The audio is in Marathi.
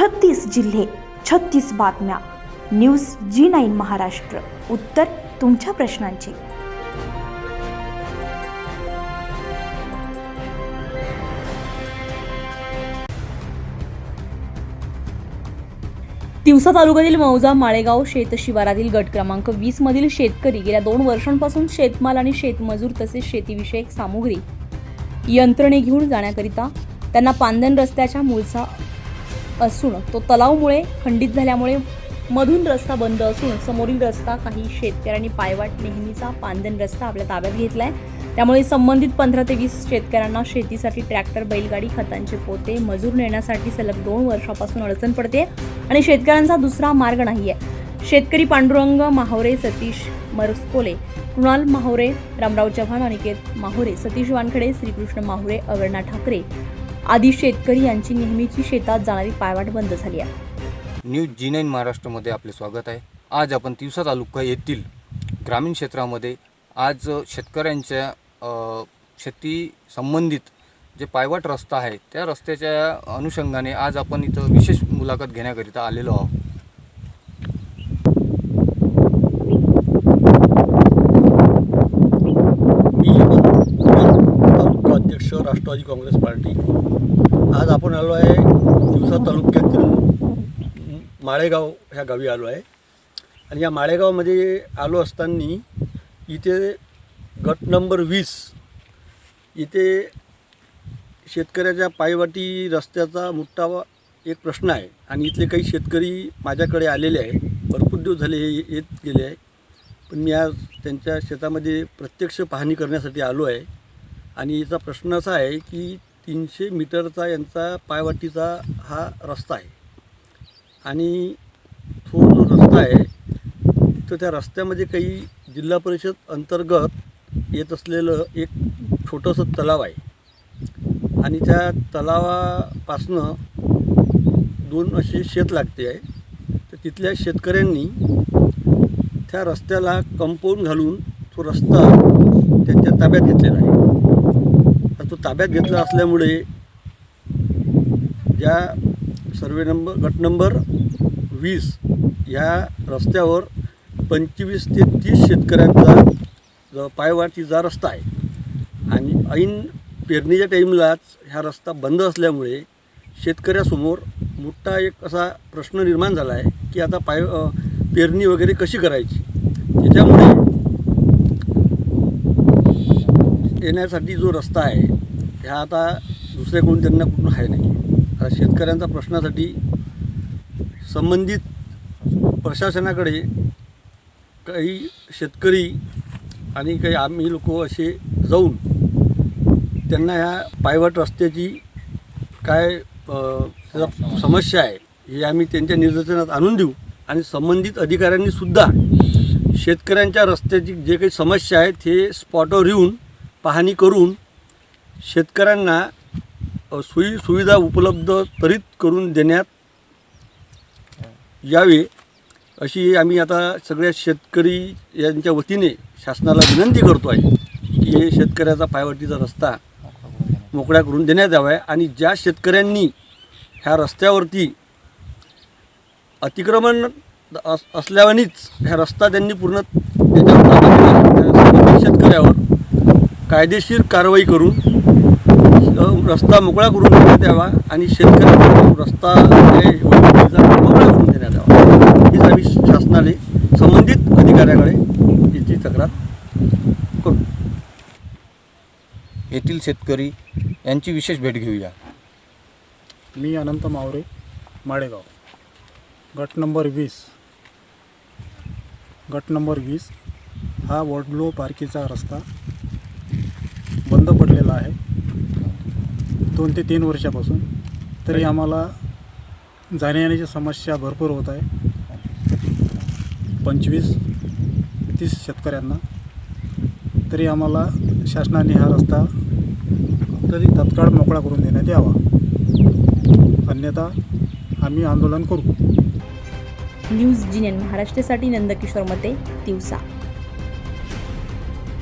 छत्तीस जिल्हे छत्तीस बातम्या. News G nine Maharashtra. उत्तर तुमच्या प्रश्नांची. तिवसा तालुक्यातील मौजा माळेगाव शेत शिवारातील गट क्रमांक वीस मधील शेतकरी गेल्या दोन वर्षांपासून शेतमाल आणि शेतमजूर तसेच शेतीविषयक सामुग्री यंत्रणे घेऊन जाण्याकरिता त्यांना पांदन रस्त्याच्या मूळचा असून तो तलावमुळे खंडित झाल्यामुळे मधून रस्ता बंद असून समोरील रस्ता काही शेतकऱ्यांनी पायवाट नेहमीचा पांदन रस्ता आपल्या ताब्यात घेतला आहे त्यामुळे संबंधित पंधरा ते वीस शेतकऱ्यांना शेतीसाठी ट्रॅक्टर बैलगाडी खतांचे पोते मजूर नेण्यासाठी सलग दोन वर्षापासून अडचण पडते आणि शेतकऱ्यांचा दुसरा मार्ग नाही आहे शेतकरी पांडुरंग माहोरे सतीश मरस्कोले कृणाल माहोरे रामराव चव्हाण अनिकेत माहोरे सतीश वानखडे श्रीकृष्ण माहोरे अवर्णा ठाकरे आधी शेतकरी यांची नेहमीची शेतात जाणारी पायवाट बंद झाली आहे. न्यूज जी नाईन महाराष्ट्रामध्ये आपले स्वागत आहे. आज आपण तिवसा तालुका येथील ग्रामीण क्षेत्रामध्ये आज शेतकऱ्यांच्या शेती संबंधित जे पायवाट रस्ता आहे त्या रस्त्याच्या अनुषंगाने आज आपण इथं विशेष मुलाखत घेण्याकरिता आलेलो आहोत मी तालुका अध्यक्ष राष्ट्रवादी काँग्रेस पार्टी. आज आपण आलो आहे दिवसा तालुक्यातील माळेगाव ह्या गावी आलो आहे. आणि या माळेगावमध्ये आलो असताना इथे गट नंबर वीस इथे शेतकऱ्याच्या पायवाटी रस्त्याचा मोठा एक प्रश्न आहे. आणि इथले काही शेतकरी माझ्याकडे आलेले आहे भरपूर दिवस झाले हे येत गेले आहे. पण मी आज त्यांच्या शेतामध्ये प्रत्यक्ष पाहणी करण्यासाठी आलो आहे. आणि याचा प्रश्न असा आहे की तीनशे मीटरचा यांचा पायवाटीचा हा रस्ता आहे. आणि तो जो रस्ता आहे तर त्या रस्त्यामध्ये काही जिल्हा परिषद अंतर्गत येत असलेलं एक छोटंसं तलाव आहे. आणि त्या तलावापासनं दोन असे शेत लागते आहे. तर तिथल्या शेतकऱ्यांनी त्या रस्त्याला कंपाऊंड घालून तो रस्ता त्यांच्या ताब्यात घेतलेला आहे. तर तो ताब्यात घेतला असल्यामुळे ज्या सर्वे नंबर गट नंबर वीस या रस्त्यावर पंचवीस ते तीस शेतकऱ्यांचा जो पायवाटीचा रस्ता आहे आणि ऐन पेरणीच्या टाईमलाच ह्या रस्ता बंद असल्यामुळे शेतकऱ्यासमोर मोठा एक असा प्रश्न निर्माण झाला आहे की आता पाय पेरणी वगैरे कशी करायची? त्याच्यामुळे येण्यासाठी जो रस्ता आहे ह्या आता दुसऱ्याकडून त्यांना कुठून आहे नाही. आता शेतकऱ्यांचा प्रश्नासाठी संबंधित प्रशासनाकडे काही शेतकरी आणि काही आम्ही लोक असे जाऊन त्यांना ह्या पायवाट रस्त्याची काय समस्या आहे हे आम्ही त्यांच्या निदर्शनात आणून देऊ. आणि संबंधित अधिकाऱ्यांनी सुद्धा शेतकऱ्यांच्या रस्त्याची जे काही समस्या आहेत हे स्पॉटवर येऊन पाहणी करून शेतकऱ्यांना सोयी सुविधा उपलब्ध त्वरित करून देण्यात यावे अशी आम्ही आता सगळ्या शेतकरी यांच्या वतीने शासनाला विनंती करतो आहे की हे शेतकऱ्याचा पायवाटीचा रस्ता मोकळा करून देण्यात यावा आहे आणि ज्या शेतकऱ्यांनी ह्या रस्त्यावरती अतिक्रमण अस असल्यावानीच ह्या रस्ता त्यांनी पूर्ण त्याच्यावर शेतकऱ्यावर कायदेशीर कारवाई करून रस्ता मोकळा करून देण्यात यावा आणि शेतकऱ्यांना रस्ता मोकळा करून देण्यात यावा. हीच आम्ही शासनाने संबंधित अधिकाऱ्याकडे याची तक्रार करू. येथील शेतकरी यांची विशेष भेट घेऊया. मी अनंत मावरे माळेगाव. गट नंबर वीस. गट नंबर वीस हा वडलो पार्कीचा रस्ता. बंद पडलेला आहे. दोन ते तीन वर्षापासून. तरी आम्हाला जाण्या येण्याची समस्या भरपूर होत आहे. पंचवीस तीस शेतकऱ्यांना. तरी आम्हाला शासनाने हा रस्ता तरी तत्काळ मोकळा करून देण्यात यावा. अन्यथा आम्ही आंदोलन करू. न्यूज जी महाराष्ट्रासाठी नंदकिशोर मते तिवसा